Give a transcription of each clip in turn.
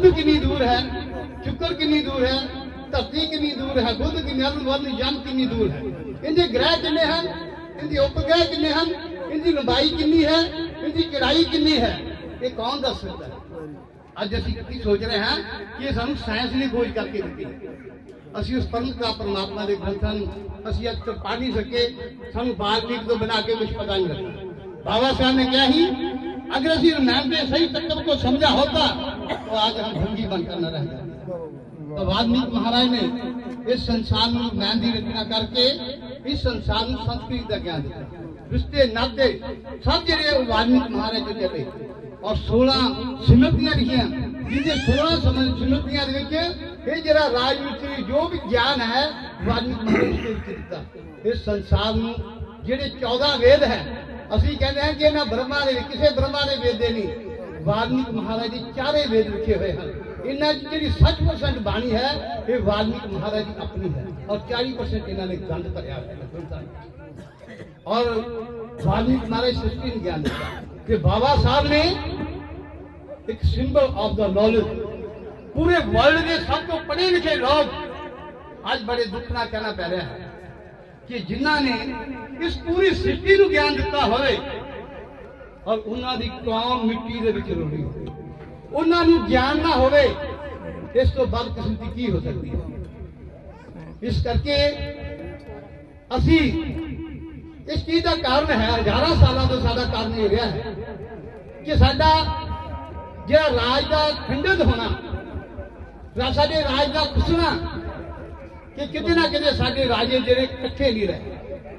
ਬੁੱਧ ਕਿੰਨੀ ਦੂਰ ਹੈ ਸ਼ੁਕਰ ਕਿੰਨੀ ਦੂਰ ਹੈ ਧਰਤੀ ਕਿੰਨੀ ਦੂਰ ਹੈ ਬੁੱਧ ਕਿੰਨੀ ਅਰੁਣ ਵਰਨ ਜਨ ਕਿੰਨੀ ਦੂਰ ਹੈ ਇਹਦੇ ਗ੍ਰਹਿ ਕਿੰਨੇ ਹਨ ਇਹਦੀ ਉਪਗ੍ਰਹਿ ਕਿੰਨੇ ਹਨ ਇਹਦੀ ਲੰਬਾਈ ਕਿੰਨੀ ਹੈ ਇਹਦੀ ਚੜਾਈ ਕਿੰਨੀ ਹੈ ਇਹ ਕੌਣ ਦੱਸ ਸਕਦਾ ਹੈ ਅੱਜ ਅਸੀਂ ਕੀ ਸੋਚ ਰਹੇ ਹਾਂ ਕਿ ਇਹ ਸਾਨੂੰ ਸਾਇੰਸ ਨੇ ਖੋਜ ਕਰਕੇ ਦਿੱਤੀ ਹੈ। ਅਸੀਂ ਉਸ ਪਰਮ ਦਾ ਪਰਮਾਤਮਾ ਦੇ ਗ੍ਰੰਥਾਂ ਨੂੰ ਅਸੀਂ ਅੱਜ ਤੱਕ ਪੜ੍ਹ ਨਹੀਂ ਸਕੇ ਸਾਨੂੰ ਬਾਲਮੀਕ ਤੋਂ ਬਣਾ ਕੇ ਕੁਝ ਪਤਾ ਨਹੀਂ ਲੱਗਾ बाबा साहब ने क्या ही अगर ਅਸੀਂ रमैन के सही तत्व को समझा होता तो आज हम भंगी बनकर न रह जाते तो वाल्मीकि महाराज ने इस संसार ਨੂੰ ਰਮੈਨ ਦੀ ਰਚਨਾ ਕਰਕੇ ਇਸ ਸੰਸਾਰ ਨੂੰ ਸੰਸਕ੍ਰਿਤ ਦਾ ਗਿਆਨ ਦਿੱਤਾ ਰਿਸ਼ਤੇ ਨਾਤੇ ਸਭ ਜਿਹੜੇ ਉਹ ਵਾਲਮੀਕि ਮਹਾਰਾਜ ਤੋਂ ਚੱਲੇ ਔਰ 16 ਸਿਮਰਤੀਆਂ ਲਿਖੀਆਂ ਜਿਹਦੇ 16 ਸਮਝ ਸਿਮਰਤੀਆਂ ਦੇ ਵਿੱਚ ਇਹ ਜਿਹੜਾ ਰਾਜਨੀਤੀ ਜੋ ਵੀ ਗਿਆਨ ਹੈ ਵਾਲਮੀਕि ਮਹਾਰਾਜ ਨੇ ਵਿੱਚ ਦਿੱਤਾ ਇਸ ਸੰਸਾਰ ਨੂੰ ਜਿਹੜੇ 14 ਵੇਦ ਹੈ ਅਸੀਂ ਕਹਿੰਦੇ ਹਾਂ ਕਿ ਇਹਨਾਂ ਬ੍ਰਹਮਾ ਦੇ ਵਿੱਚ ਕਿਸੇ ਬ੍ਰਹਮਾ ਦੇ ਵੇਦ ਦੇ ਨਹੀਂ ਵਾਲਮੀਕ ਮਹਾਰਾਜ ਦੇ ਚਾਰੇ ਵੇਦ ਲਿਖੇ ਹੋਏ ਹਨ। ਇਹਨਾਂ 'ਚ ਜਿਹੜੀ 60% ਬਾਣੀ ਹੈ, ਇਹ ਵਾਲਮੀਕ ਮਹਾਰਾਜ ਦੀ ਆਪਣੀ ਹੈ ਔਰ 40% ਇਹਨਾਂ ਨੇ ਗੰਧ ਭਰਿਆ ਹੈ। ਔਰ ਵਾਲਮੀਕ ਮਹਾਰਾਜ ਸ੍ਰਿਸ਼ਟੀ ਨੂੰ ਗਿਆਨ ਦਿੱਤਾ ਕਿ ਬਾਬਾ ਸਾਹਿਬ ਨੇ ਇੱਕ ਸਿੰਬਲ ਆਫ ਦਾ ਨੌਲੇਜ ਪੂਰੇ ਵਰਲਡ ਦੇ ਸਭ ਤੋਂ ਪੜ੍ਹੇ ਲਿਖੇ ਲੋਕ ਅੱਜ ਬੜੇ ਦੁੱਖ ਨਾਲ ਕਹਿਣਾ ਪੈ ਰਿਹਾ ਹੈ ਕਿ ਜਿਨ੍ਹਾਂ ਨੇ ਇਸ ਪੂਰੀ ਸ੍ਰਿਸ਼ਟੀ ਨੂੰ ਗਿਆਨ ਦਿੱਤਾ ਹੋਵੇ ਔਰ ਉਹਨਾਂ ਦੀ ਕੌਮ ਮਿੱਟੀ ਦੇ ਵਿੱਚ ਰੋੜੀ ਉਹਨਾਂ ਨੂੰ ਗਿਆਨ ਨਾ ਹੋਵੇ, ਇਸ ਤੋਂ ਵੱਧ ਕਿਸਮਤੀ ਕੀ ਹੋ ਸਕਦੀ ਹੈ? ਇਸ ਕਰਕੇ ਅਸੀਂ ਇਸ ਚੀਜ਼ ਦਾ ਕਾਰਨ ਹੈ, ਹਜ਼ਾਰਾਂ ਸਾਲਾਂ ਤੋਂ ਸਾਡਾ ਕਾਰਨ ਇਹ ਰਿਹਾ ਹੈ ਕਿ ਸਾਡਾ ਜਿਹੜਾ ਰਾਜ ਦਾ ਖੰਡਿਤ ਹੋਣਾ ਸਾਡੇ ਰਾਜ ਦਾ ਖੁਸਣਾ, ਕਿ ਕਿਤੇ ਨਾ ਕਿਤੇ ਸਾਡੇ ਰਾਜੇ ਜਿਹੜੇ ਇਕੱਠੇ ਨਹੀਂ ਰਹੇ।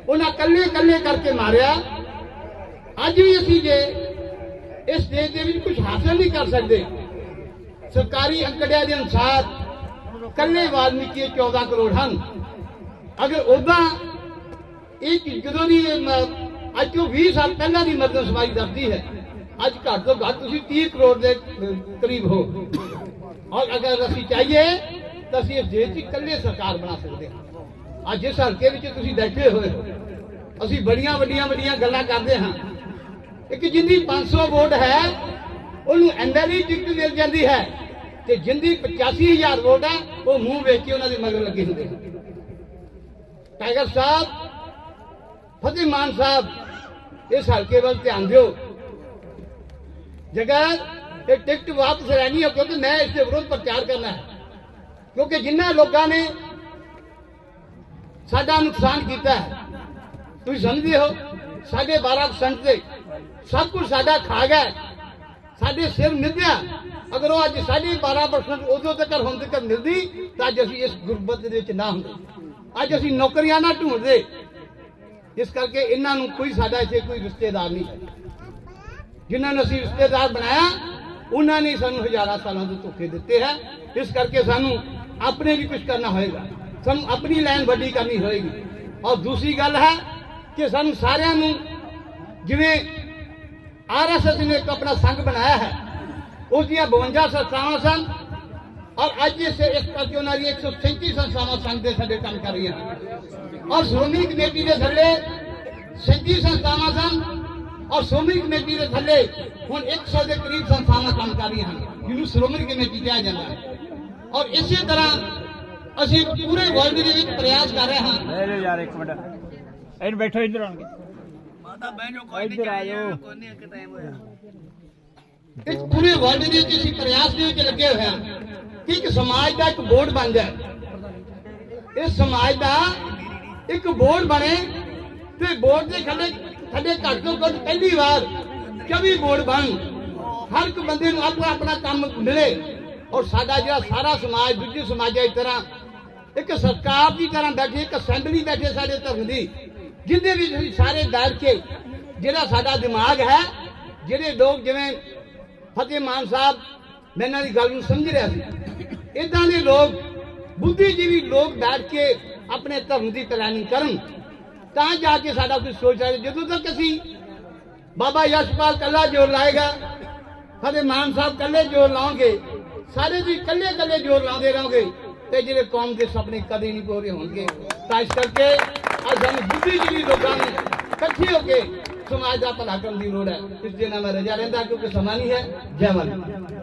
ਉਹਨਾਂ ਕੱਲੇ ਕੱਲੇ ਕਰਕੇ ਮਾਰਿਆ ਅੱਜ ਵੀ ਅਸੀਂ ਜੇ ਇਸ ਦੇਸ਼ ਦੇ ਵਿੱਚ ਕੁਝ ਹਾਸਲ ਨਹੀਂ ਕਰ ਸਕਦੇ, ਸਰਕਾਰੀ ਅੰਕੜਿਆਂ ਦੇ ਅਨੁਸਾਰ ਕੱਲੇ ਵਾਲਮੀਕੀ 14 ਕਰੋੜ ਹਨ। ਅਗਰ ਉਦਾਂ ਇਹ ਜਦੋਂ ਦੀ ਅੱਜ ਤੋਂ 20 ਸਾਲ ਪਹਿਲਾਂ ਦੀ ਮਰਦ ਮਰਦਮਸ਼ੁਮਾਰੀ ਦੱਸਦੀ ਹੈ, ਅੱਜ ਘੱਟ ਤੋਂ ਘੱਟ ਤੁਸੀਂ 30 ਕਰੋੜ ਦੇ ਕਰੀਬ ਹੋ। ਔਰ ਅਗਰ ਅਸੀਂ ਚਾਹੀਏ ਤਾਂ ਅਸੀਂ ਇਸ ਦੇਸ਼ ਦੀ ਇਕੱਲੇ ਸਰਕਾਰ ਬਣਾ ਸਕਦੇ ਹਾਂ। ਅੱਜ ਇਸ ਹਲਕੇ ਵਿੱਚ ਤੁਸੀਂ ਬੈਠੇ ਹੋਏ ਹੋ। ਅਸੀਂ ਬੜੀਆਂ ਵੱਡੀਆਂ ਵੱਡੀਆਂ ਗੱਲਾਂ ਕਰਦੇ ਹਾਂ। ਇੱਕ ਜਿੰਦੀ 500 ਵੋਟ ਹੈ, ਉਹਨੂੰ ਐਮਐਲਏ ਟਿਕਟ ਮਿਲ ਜਾਂਦੀ ਹੈ। ਤੇ ਜਿੰਦੀ 85000 ਵੋਟ ਹੈ, ਉਹ ਮੂੰਹ ਵੇਖ ਕੇ ਉਹਨਾਂ ਦੇ ਮਗਰ ਲੱਗੇ ਹੁੰਦੇ ਟਾਈਗਰ ਸਾਹਿਬ, ਫਤਿਹ ਮਾਨ ਸਾਹਿਬ, ਇਸ ਹਲਕੇ ਵੱਲ ਧਿਆਨ ਦਿਓ। ਜਗਰ ਇਹ ਟਿਕਟ ਵਾਪਸ ਲੈਣੀ ਹੈ, ਕਿਉਂਕਿ ਮੈਂ ਇਸ ਦੇ ਵਿਰੁੱਧ ਪ੍ਰਚਾਰ ਕਰਨਾ ਹੈ। ਕਿਉਂਕਿ ਜਿਨ੍ਹਾਂ ਲੋਕਾਂ ਨੇ ਸਾਡਾ ਨੁਕਸਾਨ ਕੀਤਾ ਹੈ, ਤੁਸੀਂ ਸਮਝਦੇ ਹੋ ਸਾਡੇ 12% ਦੇ ਸਭ ਕੁਝ ਸਾਡਾ ਖਾ ਗਿਆ। ਸਾਡੇ ਸਿਰ ਨਿੱਧਿਆ ਅਗਰ ਉਹ ਅੱਜ ਸਾਡੇ 12% ਉਦੋਂ ਤੱਕ ਹੁਣ ਤੱਕ ਮਿਲਦੀ, ਤਾਂ ਅੱਜ ਅਸੀਂ ਇਸ ਗੁਰਬਤ ਦੇ ਵਿੱਚ ਨਾ ਹੁੰਦੇ। ਅੱਜ ਅਸੀਂ ਨੌਕਰੀਆਂ ਨਾ ਢੂੰਡਦੇ ਇਸ ਕਰਕੇ ਇਹਨਾਂ ਨੂੰ ਕੋਈ ਸਾਡਾ ਇੱਥੇ ਕੋਈ ਰਿਸ਼ਤੇਦਾਰ ਨਹੀਂ ਹੈ। ਜਿਨ੍ਹਾਂ ਨੂੰ ਅਸੀਂ ਰਿਸ਼ਤੇਦਾਰ ਬਣਾਇਆ, ਉਹਨਾਂ ਨੇ ਸਾਨੂੰ ਹਜ਼ਾਰਾਂ ਸਾਲਾਂ ਤੋਂ ਧੋਖੇ ਦਿੱਤੇ ਹੈ। ਇਸ ਕਰਕੇ ਸਾਨੂੰ ਆਪਣੇ ਵੀ ਕੁਝ ਕਰਨਾ ਹੋਏਗਾ। ਸਾਨੂੰ ਆਪਣੀ ਲਾਈਨ ਵੱਡੀ ਕਰਨੀ ਹੋਏਗੀ। ਔਰ ਦੂਸਰੀ ਗੱਲ ਹੈ ਕਿ ਸਾਨੂੰ ਸਾਰਿਆਂ ਨੂੰ ਜਿਵੇਂ ਆਰਐਸਐਸ ਨੇ ਇੱਕ ਆਪਣਾ ਸੰਘ ਬਣਾਇਆ ਹੈ। ਉਸ ਦੀਆਂ 52 ਸੰਸਥਾਵਾਂ ਸਨ ਔਰ ਅੱਜ ਇਸ ਇਸ ਕਰਕੇ ਉਹਨਾਂ ਦੀ 137 ਸੰਸਥਾਵਾਂ ਸੰਘ ਦੇ ਸਾਡੇ ਕੰਮ ਕਰ ਰਹੀਆਂ ਔਰ ਸ਼੍ਰੋਮਣੀ ਕਮੇਟੀ ਦੇ ਥੱਲੇ 37 ਸੰਸਥਾਵਾਂ ਸਨ ਔਰ ਸ਼੍ਰੋਮਣੀ ਕਮੇਟੀ ਦੇ ਥੱਲੇ ਹੁਣ 100 ਦੇ ਕਰੀਬ ਸੰਸਥਾਵਾਂ ਕੰਮ ਕਰ ਰਹੀਆਂ ਹਨ, ਜਿਹਨੂੰ ਸ਼੍ਰੋਮਣੀ ਕਮੇਟੀ ਕਿਹਾ ਜਾਂਦਾ ਹੈ। ਔਰ ਇਸੇ ਤਰ੍ਹਾਂ ਅਸੀਂ ਪੂਰੇ ਵਰਲਡ ਦੇ ਵਿੱਚ ਪ੍ਰਯਾਸ ਕਰ ਰਹੇ ਹਾਂ। ਯਾਰ ਇੱਕ ਮਿੰਟ। ਇੱਧਰ ਬੈਠੋ, ਇੱਧਰ ਆਣਗੇ ਕੋਈ ਨਹੀਂ। ਕੋਈ ਨਹੀਂ ਇੱਕ ਟਾਈਮ ਹੋਇਆ। ਇਸ ਪੂਰੇ ਵਰਲਡ ਦੇ ਵਿੱਚ ਅਸੀਂ ਪ੍ਰਯਾਸ ਦੇ ਵਿੱਚ ਲੱਗੇ ਹੋਏ ਹਾਂ ਕਿ ਇੱਕ ਸਮਾਜ ਦਾ ਇੱਕ ਬੋਰਡ ਬਣ ਜਾਏ। ਇਸ ਸਮਾਜ ਦਾ ਇੱਕ ਬੋਰਡ ਬਣੇ ਤੇ ਬੋਰਡ ਦੇ ਥੱਲੇ ਥੱਲੇ ਘੱਟ ਤੋਂ ਘੱਟ ਪਹਿਲੀ ਵਾਰ 24 ਬੋਰਡ ਬਣ। ਹਰ ਇੱਕ ਬੰਦੇ ਨੂੰ ਆਪਣਾ ਆਪਣਾ ਕੰਮ ਮਿਲੇ ਔਰ ਸਾਡਾ ਜਿਹੜਾ ਸਾਰਾ ਸਮਾਜ ਦੂਜੇ ਸਮਾਜਾਂ ਦੀ ਤਰ੍ਹਾਂ ਇੱਕ ਸਰਕਾਰ ਦੀ ਤਰ੍ਹਾਂ ਬੈਠੇ ਇੱਕ ਅਸੈਂਬਲੀ ਬੈਠੇ ਸਾਡੇ ਧਰਮ ਦੀ। ਜਿਹਦੇ ਵਿੱਚ ਸਾਰੇ ਬੈਠ ਕੇ ਜਿਹੜਾ ਸਾਡਾ ਦਿਮਾਗ ਹੈ, ਜਿਹੜੇ ਲੋਕ ਜਿਵੇਂ ਫਤਿਹ ਮਾਨ ਸਾਹਿਬ ਮੈਂ ਇਹਨਾਂ ਦੀ ਗੱਲ ਨੂੰ ਸਮਝ ਰਿਹਾ ਸੀ। ਇਦਾਂ ਦੇ ਲੋਕ, ਬੁੱਧੀਜੀਵੀ ਲੋਕ ਬੈਠ ਕੇ ਆਪਣੇ ਧਰਮ ਦੀ ਪਲੈਨਿੰਗ ਕਰਨ। ਤਾਂ ਜਾ ਕੇ ਸਾਡਾ ਕੁਝ ਸੋਚ ਸਕਦੇ ਜਦੋਂ ਤੱਕ ਅਸੀਂ ਬਾਬਾ ਯਸ਼ਪਾਲ ਕੱਲਾ ਜੋਰ ਲਾਏਗਾ, ਫਤਿਹ ਮਾਨ ਸਾਹਿਬ ਕੱਲੇ ਜੋਰ ਲਾਉਂਗੇ ਸਾਰੇ ਜੀ ਕੱਲੇ ਕੱਲੇ ਜੋਰ ਲਾਉਂਦੇ ਰਹੋਗੇ, ਤੇ ਜਿਹੜੇ ਕੌਮ ਦੇ ਸੁਪਨੇ ਕਦੇ ਨਹੀਂ ਪੂਰੇ ਹੋਣਗੇ। ਤਾਂ ਇਸ ਕਰਕੇ ਅੱਜ ਸਾਨੂੰ ਬੁੱਧੀਜੀਵੀ ਲੋਕਾਂ ਨੂੰ ਇਕੱਠੇ ਹੋ ਕੇ ਸਮਾਜ ਦਾ ਭਲਾ ਕਰਨ ਦੀ ਲੋੜ ਹੈ, ਇਸ ਦੇ ਨਾਲ ਮੈਂ ਰਜਾ ਰਹਿੰਦਾ ਕਿਉਂਕਿ ਸਮਾਂ ਨਹੀਂ ਹੈ। ਜੈ ਮਾਤਾ